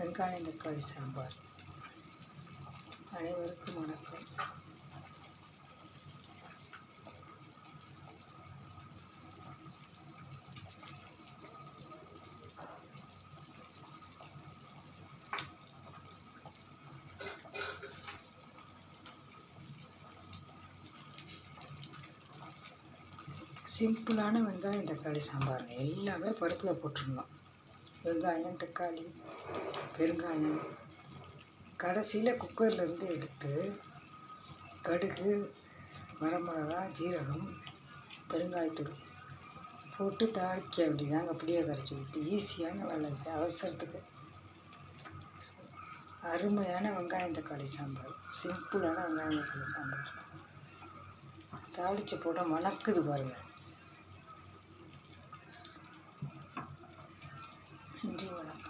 வெங்காயம் தக்காளி சாம்பார். அனைவருக்கும் வணக்கம். சிம்பிளான வெங்காயம் தக்காளி சாம்பாருங்க. எல்லாமே பருப்பில் போட்டிருந்தோம். வெங்காயம் தக்காளி பெருங்காயம் கடைசியில் குக்கர்லேருந்து எடுத்து கடுகு வரமிளகா ஜீரகம் பெருங்காயத்தூள் போட்டு தாளிக்க வேண்டியதாங்க அப்படியே கரைச்சி ஊற்றி ஈஸியான வேலை இது அவசரத்துக்கு. அருமையான வெங்காயம் தக்காளி சாம்பார். சிம்பிளான வெங்காயம் தக்காளி சாம்பார். தாளித்து போட்டால் மணக்குது பாருங்கள் நன்றி வணக்கம்